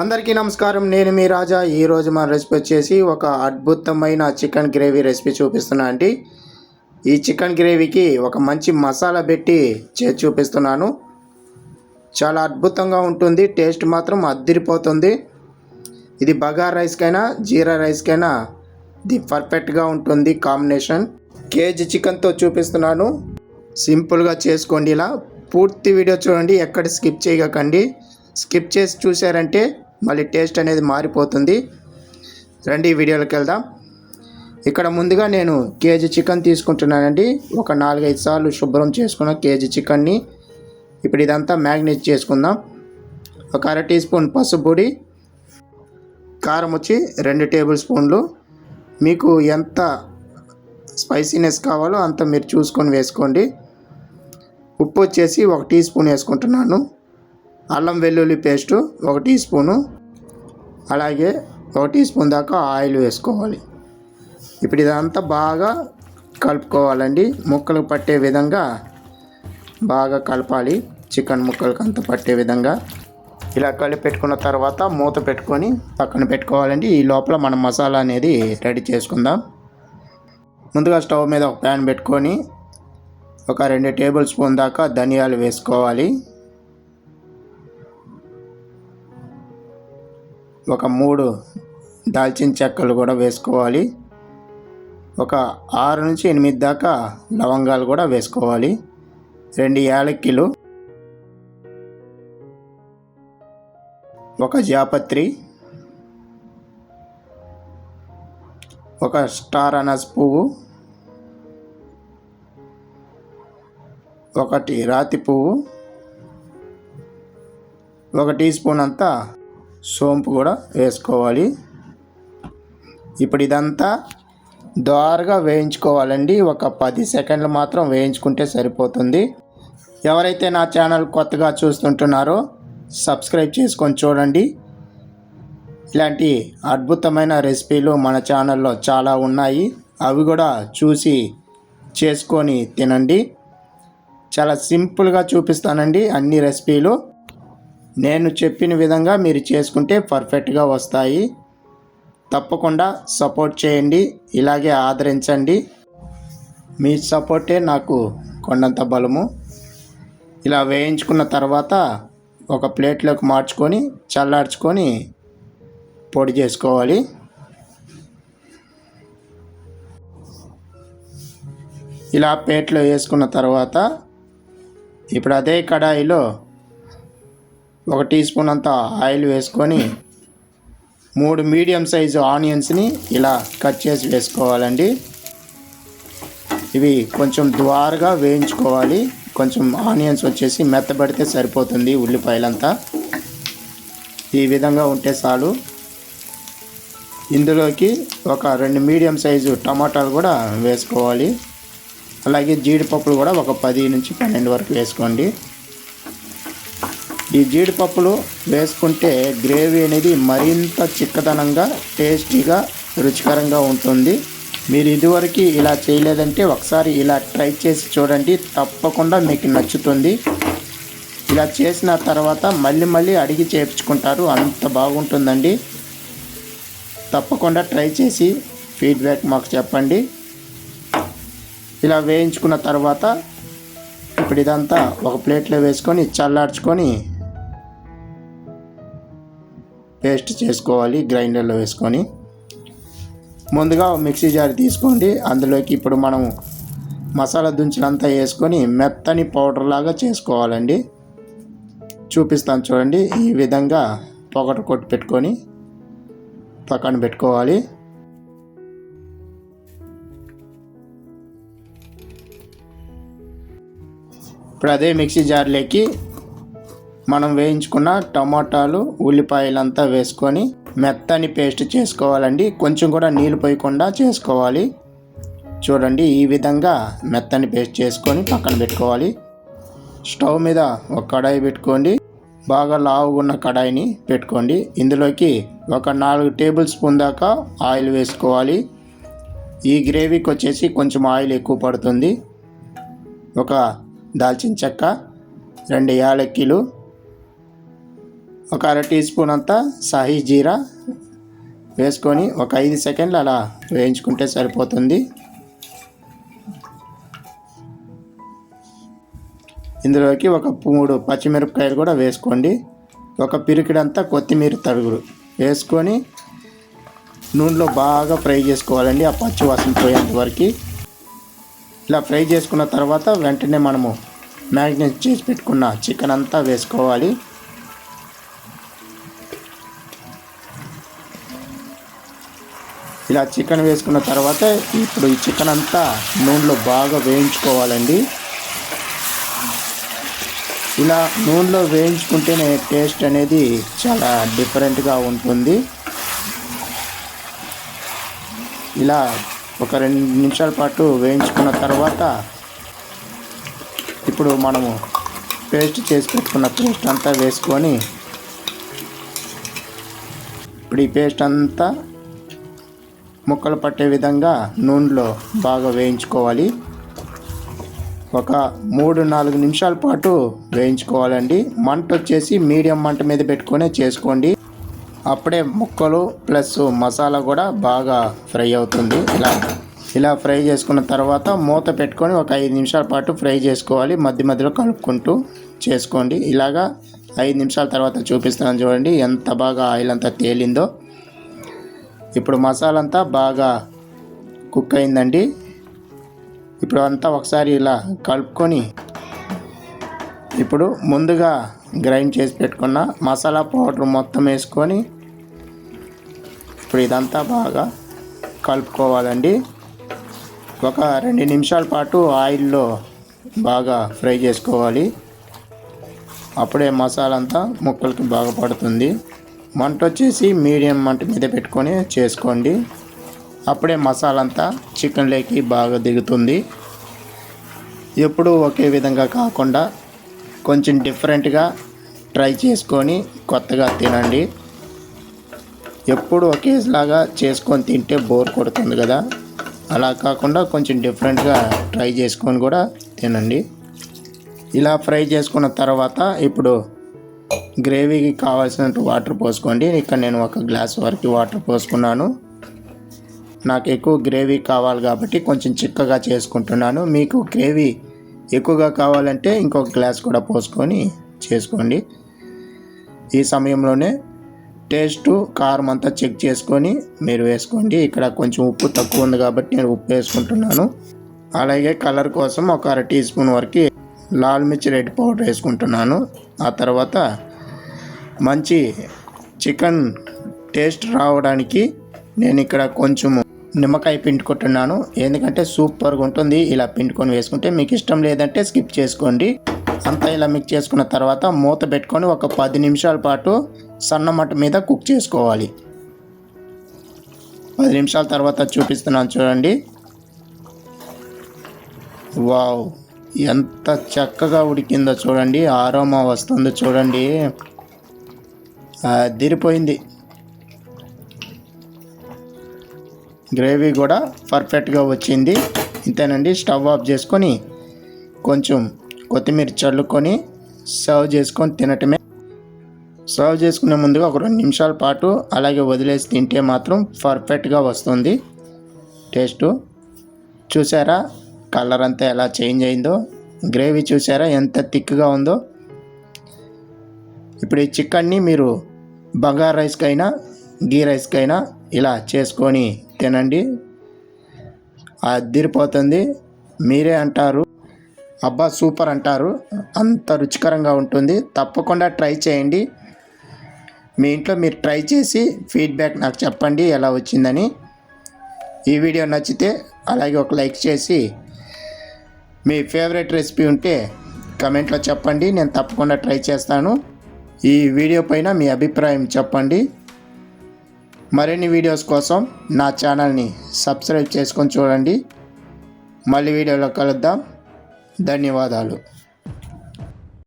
అందరికీ నమస్కారం. నేను మీ రాజా. ఈరోజు మన రెసిపీ వచ్చేసి ఒక అద్భుతమైన చికెన్ గ్రేవీ రెసిపీ చూపిస్తున్నా అండి. ఈ చికెన్ గ్రేవీకి ఒక మంచి మసాలా పెట్టి చేసి చూపిస్తున్నాను. చాలా అద్భుతంగా ఉంటుంది. టేస్ట్ మాత్రం అద్దిరిపోతుంది. ఇది బగార్ రైస్కైనా జీరా రైస్కైనా ఇది పర్ఫెక్ట్గా ఉంటుంది కాంబినేషన్. కేజీ చికెన్తో చూపిస్తున్నాను. సింపుల్గా చేసుకోండి ఇలా. పూర్తి వీడియో చూడండి. ఎక్కడ స్కిప్ చేయకండి. స్కిప్ చేసి చూసారంటే మళ్ళీ టేస్ట్ అనేది మారిపోతుంది. రండి ఈ వీడియోలోకి వెళ్దాం. ఇక్కడ ముందుగా నేను కేజీ చికెన్ తీసుకుంటున్నానండి. ఒక నాలుగైదు సార్లు శుభ్రం చేసుకున్న కేజీ చికెన్ని ఇప్పుడు ఇదంతా మ్యాగ్నేట్ చేసుకుందాం. ఒక అర టీ స్పూన్ పసుపొడి కారం వచ్చి రెండు టేబుల్ స్పూన్లు. మీకు ఎంత స్పైసీనెస్ కావాలో అంత మీరు చూసుకొని వేసుకోండి. ఉప్పు వచ్చేసి ఒక టీ స్పూన్ వేసుకుంటున్నాను. అల్లం వెల్లుల్లి పేస్టు ఒక టీ స్పూను అలాగే ఒక టీ స్పూన్ దాకా ఆయిల్ వేసుకోవాలి. ఇప్పుడు ఇదంతా బాగా కలుపుకోవాలండి. ముక్కలు పట్టే విధంగా బాగా కలపాలి. చికెన్ ముక్కలకు అంత పట్టే విధంగా. ఇలా కలిపి పెట్టుకున్న తర్వాత మూత పెట్టుకొని పక్కన పెట్టుకోవాలండి. ఈ లోపల మనం మసాలా అనేది రెడీ చేసుకుందాం. ముందుగా స్టవ్ మీద ఒక ప్యాన్ పెట్టుకొని ఒక రెండు టేబుల్ స్పూన్ దాకా ధనియాలు వేసుకోవాలి. ఒక మూడు దాల్చిన చెక్కలు కూడా వేసుకోవాలి. ఒక ఆరు నుంచి ఎనిమిది దాకా లవంగాలు కూడా వేసుకోవాలి. రెండు యాలక్కిలు ఒక జాపత్రి ఒక స్టార్ అనస్ పువ్వు ఒకటి రాతి పువ్వు ఒక టీ స్పూన్ అంతా సోంపు కూడా వేసుకోవాలి. ఇప్పుడు ఇదంతా దోరగా వేయించుకోవాలండి. ఒక పది సెకండ్లు మాత్రం వేయించుకుంటే సరిపోతుంది. ఎవరైతే నా ఛానల్ కొత్తగా చూస్తుంటున్నారో సబ్స్క్రైబ్ చేసుకొని చూడండి. ఇలాంటి అద్భుతమైన రెసిపీలు మన ఛానల్లో చాలా ఉన్నాయి. అవి కూడా చూసి చేసుకొని తినండి. చాలా సింపుల్గా చూపిస్తానండి అన్ని రెసిపీలు. నేను చెప్పిన విధంగా మీరు చేసుకుంటే పర్ఫెక్ట్గా వస్తాయి. తప్పకుండా సపోర్ట్ చేయండి. ఇలాగే ఆదరించండి. మీ సపోర్టే నాకు కొండంత బలము. ఇలా వేయించుకున్న తర్వాత ఒక ప్లేట్లోకి మార్చుకొని చల్లార్చుకొని పొడి చేసుకోవాలి. ఇలా ప్లేట్లో వేసుకున్న తర్వాత ఇప్పుడు అదే కడాయిలో ఒక టీ స్పూన్ అంత ఆయిల్ వేసుకొని మూడు మీడియం సైజు ఆనియన్స్ని ఇలా కట్ చేసి వేసుకోవాలండి. ఇవి కొంచెం ద్వారగా వేయించుకోవాలి. కొంచెం ఆనియన్స్ వచ్చేసి మెత్తబడితే సరిపోతుంది ఉల్లిపాయలంతా. ఈ విధంగా ఉంటే చాలు. ఇందులోకి ఒక రెండు మీడియం సైజు టమాటాలు కూడా వేసుకోవాలి. అలాగే జీడిపప్పులు కూడా ఒక పది నుంచి పన్నెండు వరకు వేసుకోండి. ఈ జీడిపప్పులు వేసుకుంటే గ్రేవీ అనేది మరింత చిక్కదనంగా టేస్టీగా రుచికరంగా ఉంటుంది. మీరు ఇదివరకు ఇలా చేయలేదంటే ఒకసారి ఇలా ట్రై చేసి చూడండి. తప్పకుండా మీకు నచ్చుతుంది. ఇలా చేసిన తర్వాత మళ్ళీ మళ్ళీ అడిగి చేర్చుకుంటారు అంత బాగుంటుందండి. తప్పకుండా ట్రై చేసి ఫీడ్బ్యాక్ మాకు చెప్పండి. ఇలా వేయించుకున్న తర్వాత ఇప్పుడు ఇదంతా ఒక ప్లేట్లో వేసుకొని చల్లార్చుకొని పేస్ట్ చేసుకోవాలి గ్రైండర్లో వేసుకొని. ముందుగా మిక్సీ జార్ తీసుకోండి. అందులోకి ఇప్పుడు మనం మసాలా దించినంతా వేసుకొని మెత్తని పౌడర్ లాగా చేసుకోవాలండి. చూపిస్తాను చూడండి. ఈ విధంగా పొగట కొట్టి పెట్టుకొని పక్కన పెట్టుకోవాలి. ఇప్పుడు అదే మిక్సీ జార్లోకి మనం వేయించుకున్న టమాటాలు ఉల్లిపాయలంతా వేసుకొని మెత్తని పేస్ట్ చేసుకోవాలండి. కొంచెం కూడా నీళ్ళు పోయకుండా చేసుకోవాలి. చూడండి ఈ విధంగా మెత్తని పేస్ట్ చేసుకొని పక్కన పెట్టుకోవాలి. స్టవ్ మీద ఒక కడాయి పెట్టుకోండి. బాగా లావుగున్న కడాయిని పెట్టుకోండి. ఇందులోకి ఒక నాలుగు టేబుల్ స్పూన్ దాకా ఆయిల్ వేసుకోవాలి. ఈ గ్రేవీకి వచ్చేసి కొంచెం ఆయిల్ ఎక్కువ పడుతుంది. ఒక దాల్చిన చెక్క రెండు యాలక్కీలు ఒక అర టీ స్పూన్ అంతా సాహీ జీరా వేసుకొని ఒక ఐదు సెకండ్లు అలా వేయించుకుంటే సరిపోతుంది. ఇందులోకి ఒక మూడు పచ్చిమిరపకాయలు కూడా వేసుకోండి. ఒక పిరికిడంతా కొత్తిమీర తడుగులు వేసుకొని నూనెలో బాగా ఫ్రై చేసుకోవాలండి. ఆ పచ్చి వాసన పోయేంత వరకు. ఇలా ఫ్రై చేసుకున్న తర్వాత వెంటనే మనము మ్యారినేట్ చేసి పెట్టుకున్న చికెన్ అంతా వేసుకోవాలి. ఇలా చికెన్ వేసుకున్న తర్వాత ఇప్పుడు ఈ చికెన్ అంతా నూనెలో బాగా వేయించుకోవాలండి. ఇలా నూనెలో వేయించుకుంటేనే టేస్ట్ అనేది చాలా డిఫరెంట్గా ఉంటుంది. ఇలా ఒక రెండు నిమిషాల పాటు వేయించుకున్న తర్వాత ఇప్పుడు మనము పేస్ట్ చేసి పెట్టుకున్న పేస్ట్ అంతా వేసుకొని ఇప్పుడు ఈ పేస్ట్ అంతా ముక్కలు పట్టే విధంగా నూనెలో బాగా వేయించుకోవాలి. ఒక మూడు నాలుగు నిమిషాల పాటు వేయించుకోవాలండి. మంట వచ్చేసి మీడియం మంట మీద పెట్టుకొని చేసుకోండి. అప్పుడే ముక్కలు ప్లస్ మసాలా కూడా బాగా ఫ్రై అవుతుంది. ఇలా ఇలా ఫ్రై చేసుకున్న తర్వాత మూత పెట్టుకొని ఒక ఐదు నిమిషాల పాటు ఫ్రై చేసుకోవాలి. మధ్య మధ్యలో కలుపుకుంటూ చేసుకోండి. ఇలాగా ఐదు నిమిషాల తర్వాత చూపిస్తాను చూడండి ఎంత బాగా ఆయిల్ అంతా తేలిందో. ఇప్పుడు మసాలా అంతా బాగా కుక్ అయిందండి. ఇప్పుడు అంతా ఒకసారి ఇలా కలుపుకొని ఇప్పుడు ముందుగా గ్రైండ్ చేసి పెట్టుకున్న మసాలా పౌడర్ మొత్తం వేసుకొని ఇప్పుడు ఇదంతా బాగా కలుపుకోవాలండి. ఒక రెండు నిమిషాల పాటు ఆయిల్లో బాగా ఫ్రై చేసుకోవాలి. అప్పుడే మసాలా అంతా ముక్కలకి బాగా పడుతుంది. మంట వచ్చేసి మీడియం మంట మీద పెట్టుకొని చేసుకోండి. అప్పుడే మసాలా అంతా చికెన్లోకి బాగా దిగుతుంది. ఎప్పుడూ ఒకే విధంగా కాకుండా కొంచెం డిఫరెంట్గా ట్రై చేసుకొని కొత్తగా తినండి. ఎప్పుడు ఒకేలాగా చేసుకొని తింటే బోర్ కొడుతుంది కదా. అలా కాకుండా కొంచెం డిఫరెంట్గా ట్రై చేసుకొని కూడా తినండి. ఇలా ఫ్రై చేసుకున్న తర్వాత ఇప్పుడు గ్రేవీకి కావాల్సినట్టు వాటర్ పోసుకోండి. ఇక్కడ నేను ఒక గ్లాస్ వరకు వాటర్ పోసుకున్నాను. నాకు ఎక్కువ గ్రేవీ కావాలి కాబట్టి కొంచెం చిక్కగా చేసుకుంటున్నాను. మీకు గ్రేవీ ఎక్కువగా కావాలంటే ఇంకొక గ్లాస్ కూడా పోసుకొని చేసుకోండి. ఈ సమయంలోనే టేస్ట్ కారం అంతా చెక్ చేసుకొని మీరు వేసుకోండి. ఇక్కడ కొంచెం ఉప్పు తక్కువ ఉంది కాబట్టి నేను ఉప్పు వేసుకుంటున్నాను. అలాగే కలర్ కోసం ఒక అర టీ స్పూన్ వరకు లాల్ మిర్చి రెడ్ పౌడర్ వేసుకుంటున్నాను. ఆ తర్వాత మంచి చికెన్ టేస్ట్ రావడానికి నేను ఇక్కడ కొంచెము నిమ్మకాయ పిండుకుంటున్నాను. ఎందుకంటే సూపర్గా ఉంటుంది ఇలా పిండుకొని వేసుకుంటే. మీకు ఇష్టం లేదంటే స్కిప్ చేసుకోండి. అంతా ఇలా మిక్స్ చేసుకున్న తర్వాత మూత పెట్టుకొని ఒక పది నిమిషాల పాటు సన్నమట్ట మీద కుక్ చేసుకోవాలి. పది నిమిషాల తర్వాత చూపిస్తున్నాను చూడండి. వావ్ ఎంత చక్కగా ఉడికిందో చూడండి. ఆరోమా వస్తుందో చూడండి. అదిరిపోయింది గ్రేవీ కూడా పర్ఫెక్ట్గా వచ్చింది. ఇంతేనండి స్టవ్ ఆఫ్ చేసుకొని కొంచెం కొత్తిమీర చల్లుకొని సర్వ్ చేసుకొని తినటమే. సర్వ్ చేసుకునే ముందుగా ఒక రెండు నిమిషాల పాటు అలాగే వదిలేసి తింటే మాత్రం పర్ఫెక్ట్గా వస్తుంది. టేస్టు. చూసారా కలర్ అంతా ఎలా చేంజ్ అయిందో. గ్రేవీ చూసారా ఎంత థిక్గా ఉందో. ఇప్పుడు ఈ చికెన్ని మీరు బగార్ రైస్కైనా గీ రైస్కైనా ఇలా చేసుకొని తినండి. అదిరిపోతుంది. మీరే అంటారు. అబ్బా సూపర్ అంటారు. అంత రుచికరంగా ఉంటుంది. తప్పకుండా ట్రై చేయండి. మీ ఇంట్లో మీరు ట్రై చేసి ఫీడ్బ్యాక్ నాకు చెప్పండి ఎలా వచ్చిందని. ఈ వీడియో నచ్చితే అలాగే ఒక లైక్ చేసి మీ ఫేవరెట్ రెసిపీ ఉంటే కమెంట్లో చెప్పండి. నేను తప్పకుండా ట్రై చేస్తాను. ఈ వీడియో పైన మీ అభిప్రాయం చెప్పండి. మరిన్ని వీడియోస్ కోసం నా ఛానల్ని సబ్స్క్రైబ్ చేసుకొని చూడండి. మళ్ళీ వీడియోలో కలుద్దాం. ధన్యవాదాలు.